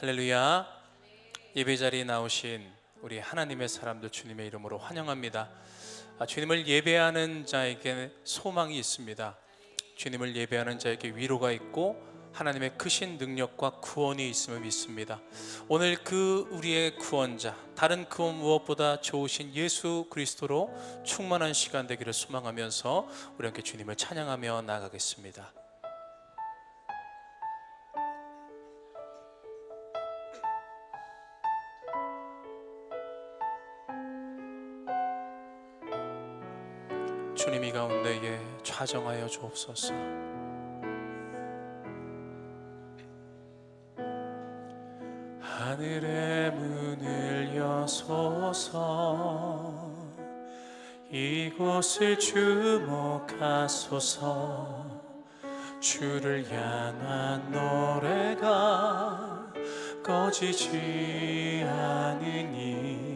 할렐루야. 예배 자리에 나오신 우리 하나님의 사람들 주님의 이름으로 환영합니다. 아, 주님을 예배하는 자에게 소망이 있습니다. 주님을 예배하는 자에게 위로가 있고 하나님의 크신 능력과 구원이 있음을 믿습니다. 오늘 그 우리의 구원자, 다른 그 무엇보다 좋으신 예수 그리스도로 충만한 시간 되기를 소망하면서 우리 함께 주님을 찬양하며 나아가겠습니다. 주님 이 가운데에 좌정하여 주옵소서. 하늘의 문을 여소서. 이곳을 주목하소서. 주를 향한 노래가 꺼지지 않으니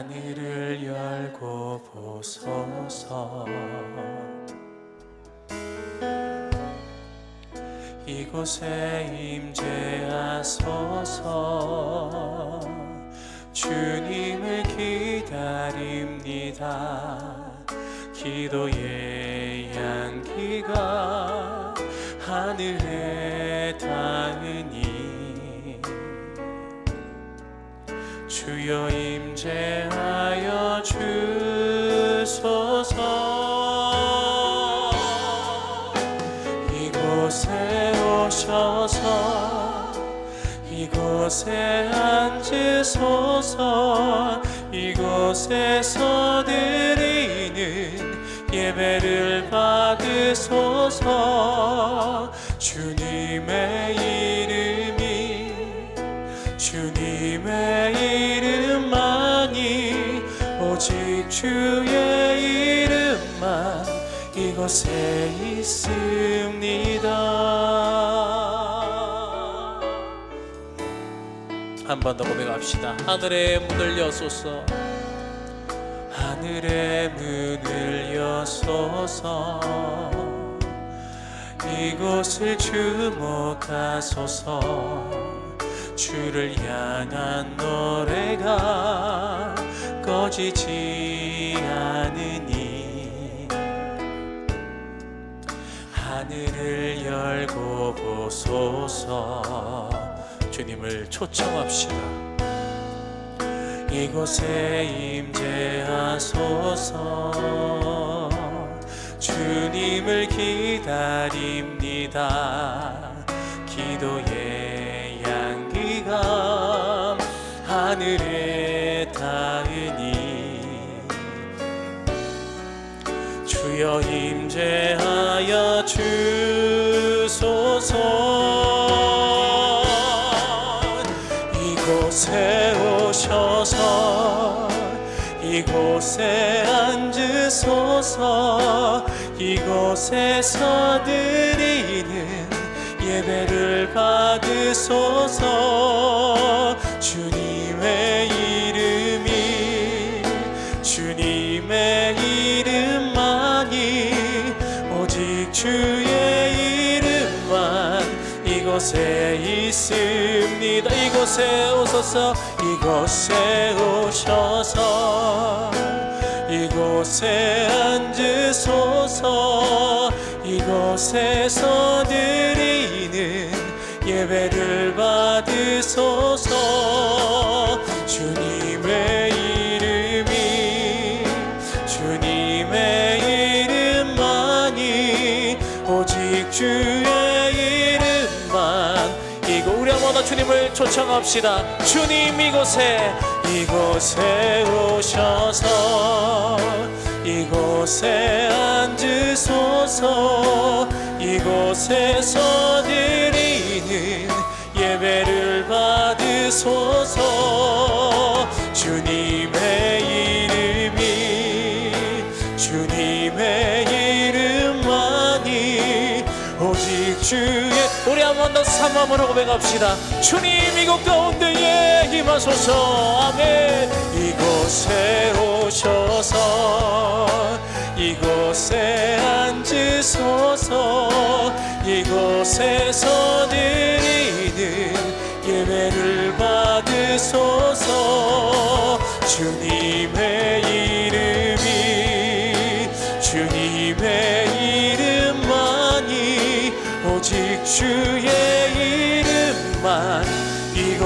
하늘을 열고 보소서. 이곳에 임재하소서. 주님을 기다립니다. 기도의 향기가 하늘에 임재하여 주소서. 이곳에 오셔서 이곳에 앉으소서. 이곳에서 드리는 예배를 받으소서. 주님의 주의 이름만 이곳에 있습니다. 한 번 더 고백합시다. 하늘의 문을 여소서. 하늘의 문을 여소서. 이곳을 주목하소서. 주를 향한 노래가 꺼지지 않으니 하늘을 열고 보소서. 주님을 초청합시다. 이곳에 임재하소서. 주님을 기다립니다. 기도의 향기가 하늘에 주여 임재하여 주소서. 이곳에 오셔서 이곳에 앉으소서. 이곳에서 드리는 예배를 받으소서 있습니다. 이곳에 오소서 이곳에 오셔서 이곳에 앉으소서 이곳에서 드리는 예배를 받으소서. 주님의 이름이 주님의 이름만이 오직 주의 주님을 초청합시다. 주님 이곳에 이곳에 오셔서 이곳에 앉으소서 이곳에서 드리는 예배를 받으소서. 주님의 이름이 주님의 이름만이 오직 우리 한 삼함으로 고백합시다. 주님 이곳 가운데에 임하소서. 아멘. 이곳에 오셔서 이곳에 앉으소서. 이곳 곳에서 드리는 예배를 받으소서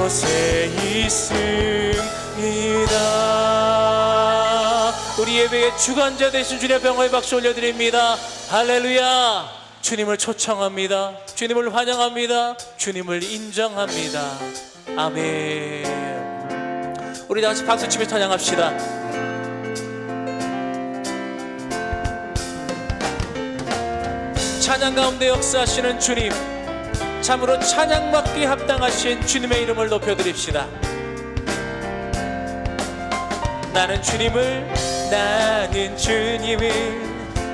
곳에 있습니다. 우리 예배의 주관자 되신 주님의 병화의 박수 올려드립니다. 할렐루야. 주님을 초청합니다. 주님을 환영합니다. 주님을 인정합니다. 아멘. 우리 다 같이 박수치며 찬양합시다. 찬양 가운데 역사하시는 주님 참으로 찬양 받기 합당하신 주님의 이름을 높여드립시다. 나는 주님을 나는 주님을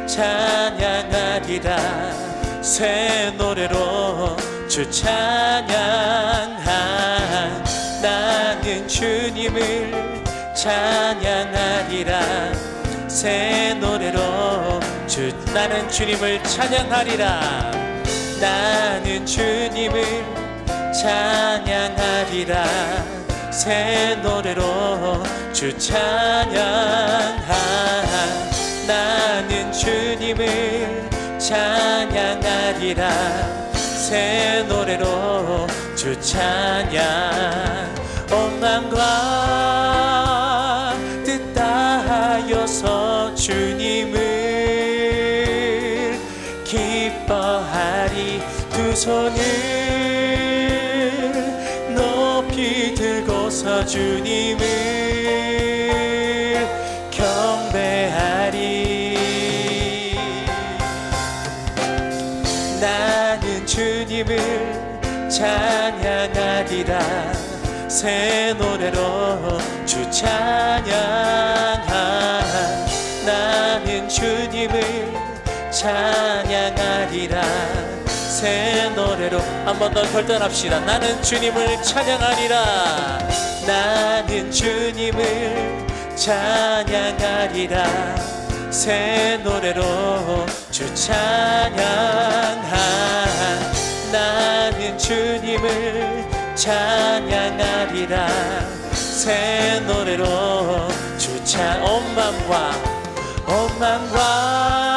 찬양하리라 새 노래로 주 찬양한 나는 주님을 찬양하리라. 새 노래로 주 나는 주님을 찬양하리라 나는 주님을 찬양하리라. 새 노래로 주 찬양하 나는 주님을 찬양하리라. 새 노래로 주 찬양. 원망과 기뻐하리 두 손을 높이 들고서 주님을 경배하리. 나는 주님을 찬양하리라. 새 노래로 주 찬양하. 나는 주님을 찬양하리라. 새 노래로 한 번 더 결단합시다. 나는 주님을 찬양하리라. 나는 주님을 찬양하리라. 새 노래로 주 찬양하. 나는 주님을 찬양하리라. 새 노래로 주찬 온맘과 온맘과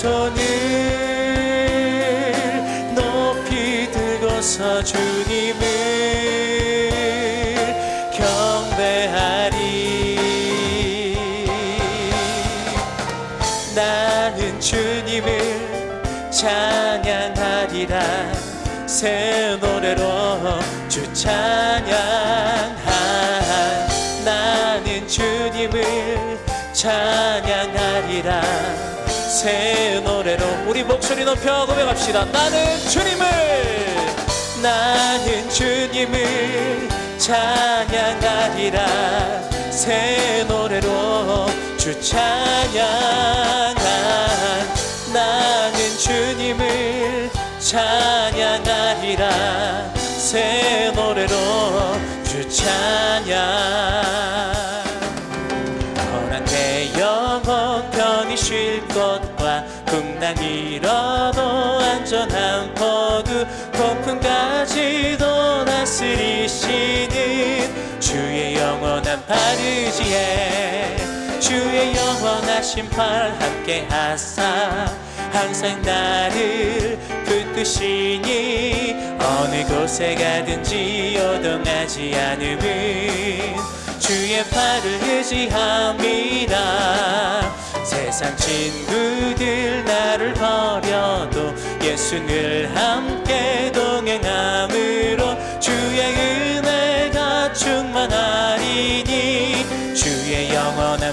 손을 높이 들고서 주님을 경배하리. 나는 주님을 찬양하리라. 새 새 노래로 우리 목소리 높여 고백합시다. 나는 주님을 나는 주님을 찬양하리라 새 노래로 주 찬양한 나는 주님을 찬양하리라 새 노래로 주 찬양 영원한 바르지에 주의 영원하신 팔 함께 하사 항상 나를 붙드시니 어느 곳에 가든지 요동하지 않음은 주의 팔을 의지합니다 세상 친구들 나를 버려도 예수를 함께 동행함으로 주의 은혜가 주의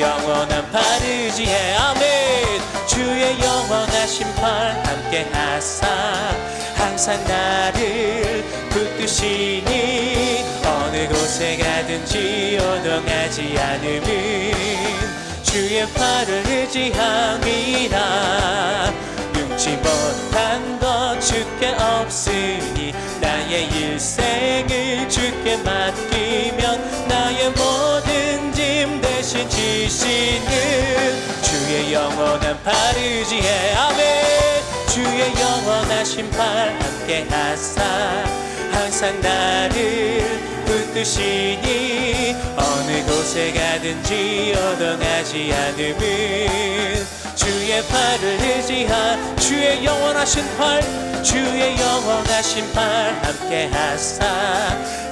영원한 바르지에 아멘. 주의 영원하신 팔 함께 하사. 항상 나를 붙드시니 어느 곳에 가든지 오동하지 않음은 주의 팔을 의지함이라. 능치 못한 것 주께 없으니 나의 일생을 주께 맡기 의지에 아멘. 주의 영원하신 팔 함께 하사. 항상 나를 붙드시니 어느 곳에 가든지 오동하지 않음은 주의 팔을 의지하 주의 영원하신 팔 주의 영원하신 팔 함께 하사.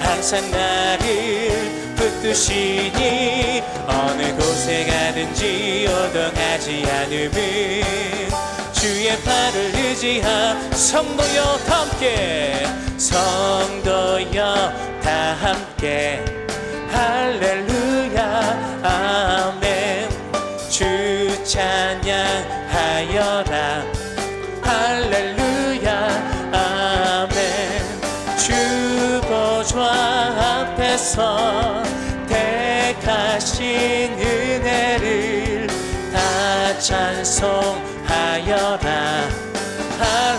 항상 나를 붙드시니 어느 곳에 가든지 오동하지 않음은 주의 팔을 의지하 성도여 다 함께 성도여 다 함께. 할렐루야 아멘. 주 찬양하여라. 할렐루야 아멘. 주 보좌 앞에서 찬송하여라.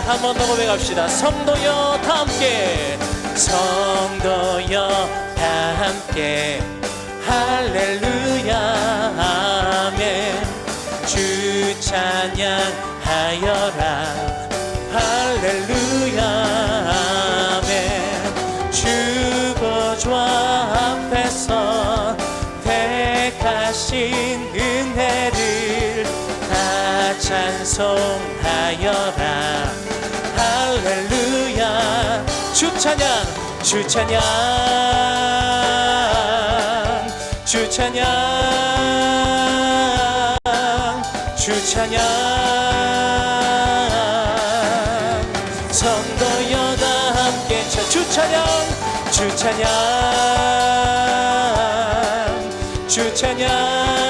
한번 더 고백합시다. 성도여 다 함께. 성도여 다 함께. 할렐루야. 아멘. 주 찬양하여라 찬송하여라. 할렐루야. 주 찬양 주 찬양 주 찬양 주 찬양. 성도여 다 함께 차- 주 찬양 주 찬양 주 찬양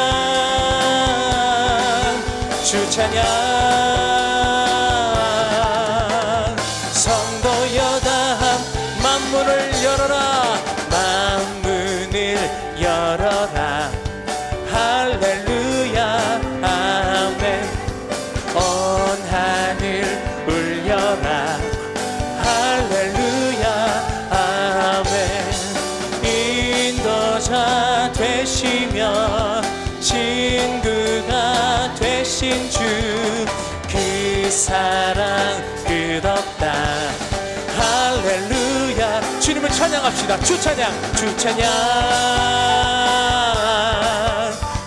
찬양 성도여 다 만문을 열어라. 만문을 열어라. 할렐루야. 아멘. 온 하늘 울려라. 할렐루야. 아멘. 인도자 되시며 친구가 되신 주그 사랑 끝없다. 할렐루야. 주님을 찬양합시다. 주 찬양 주 찬양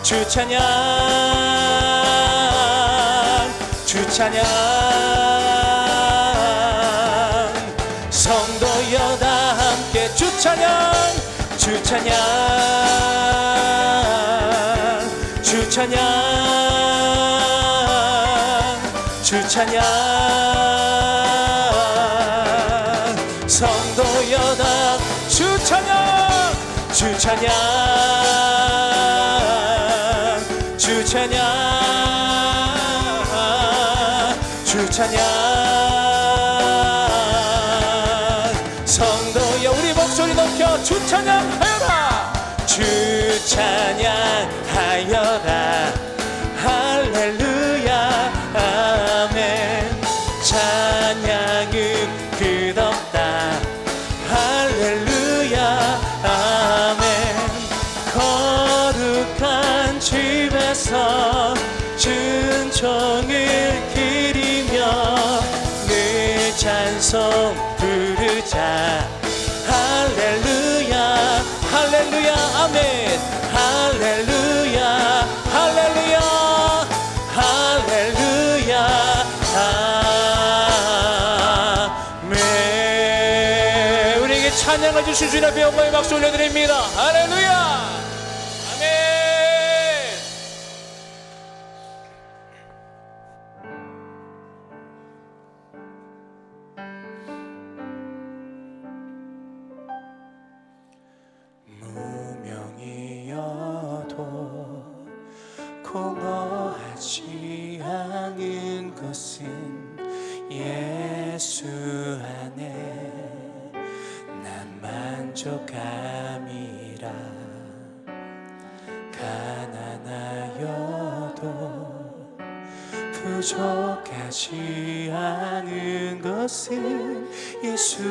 주 찬양 주 찬양. 성도여 다 함께 주 찬양 주 찬양 주 찬양 주 찬양 성도여 다주 찬양 주 찬양 주 찬양 주 찬양 성도여 우리 목소리 높여 주 찬양하여라! 주 찬양하여라 찬양은 끝없다. 할렐루야 아멘. 거룩한 집에서 준총을 드리며 늘 찬송 부르자. 할렐루야 할렐루야 아멘 찬양을 주신 주님 앞에 영광의 박수 올려드립니다. 할렐루야 않은 것은 예수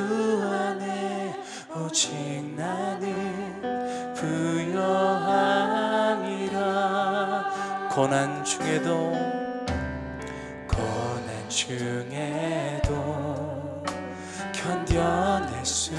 안에 오직 나는 부여함이라. 고난 중에도 고난 중에도 견뎌낼 수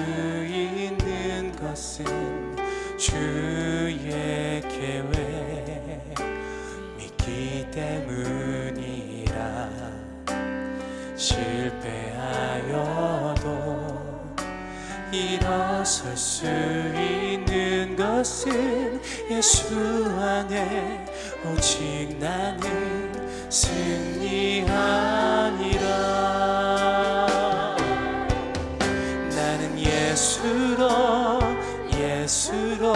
일어설 수 있는 것은 예수 안에 오직 나는 승리하니라. 나는 예수로 예수로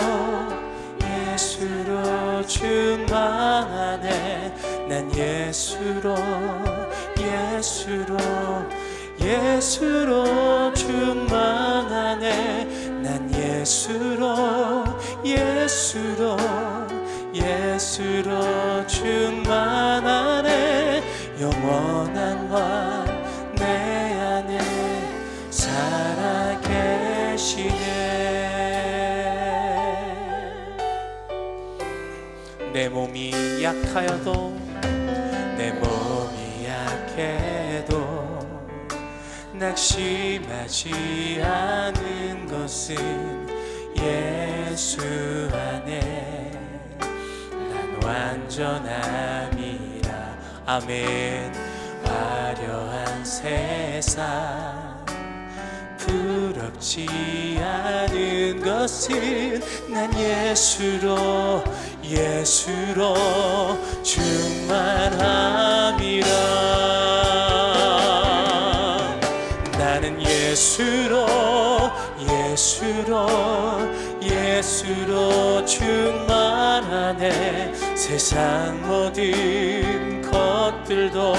예수로 충만하네 난 예수로 예수로 예수로 난 예수로 예수로 예수로 충만하네 영원한 왕내 안에 살아계시네. 내 몸이 약하여도 내 몸이 약해도 낙심하지 않은 것은 예수 안에 난 완전함이라. 아멘. 화려한 세상 부럽지 않은 것은 난 예수로 예수로 충만함이라. 나는 예수로 예수로 예수로 충만하네 세상 모든 것들도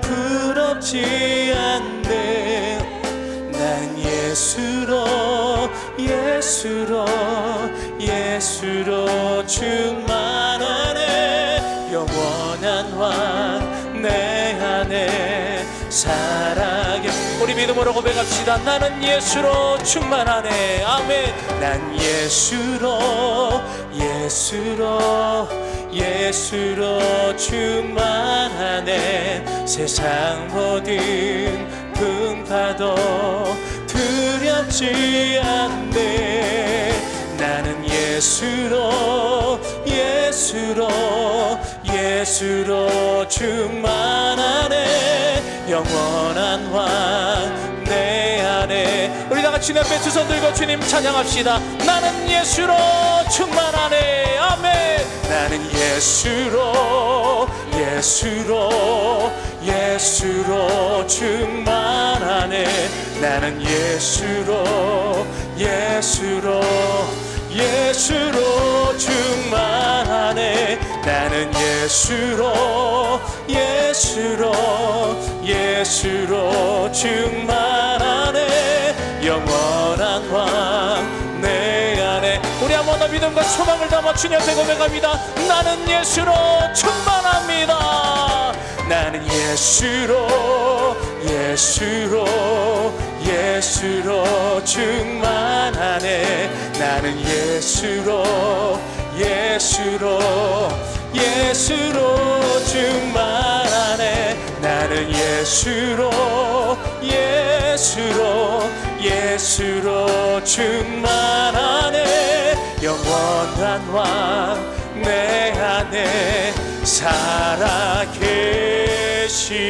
부럽지 않네. 난 예수로 예수로 예수로 충만하네 영원한 왕 내 안에 살아계 우리 믿음으로 고백합시다. 나는 예수로 충만하네 아멘. 난 예수로 예수로 예수로 충만하네 세상 모든 풍파도 두렵지 않네. 나는 예수로 예수로 예수로 충만하네. 영원한 왕 내 안에. 우리 다 같이 내 앞에 두 손 들고 주님 찬양합시다. 나는 예수로 충만하네. 아멘. 나는 예수로 예수로 예수로 충만하네. 나는 예수로 예수로 예수로 충만하네. 나는 예수로 예수로 예수로 충만하네. 영원한 왕 내 안에. 우리 한번 더 믿음과 소망을 담아 주님 앞에 고백합니다. 나는 예수로 충만합니다. 나는 예수로 예수로 예수로 충만하네. 나는 예수로 예수로 예수로 충만하네. 나는 예수로 예수로 예수로 충만하네. 영원한 왕 내 안에 살아 계시네